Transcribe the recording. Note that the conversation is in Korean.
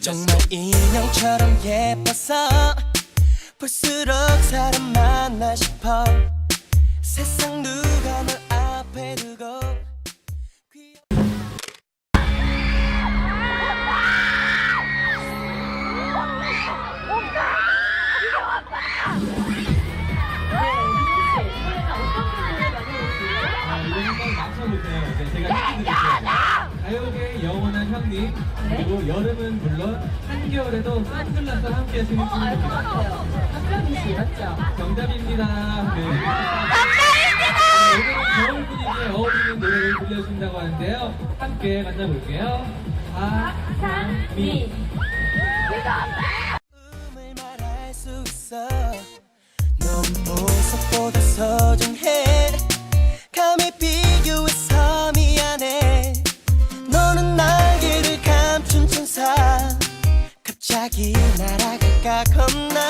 정말 인형처럼 예뻐서 볼수록 사람 만나 싶어 세상 누가 널 앞에 두고. 아. 네, 제가 형님, 그리고 여름은 물론 한겨울에도 선글라스 함께 쓰는 친구입니다. 한명희 씨 맞죠? 정답입니다. 네. 오늘은 겨울 분위기에 어울리는 노래를 들려준다고 하는데요. 함께 만나볼게요. 박상미. 꿈을 말할 수 있어 넌 보석보다 자기 날아갈까 겁나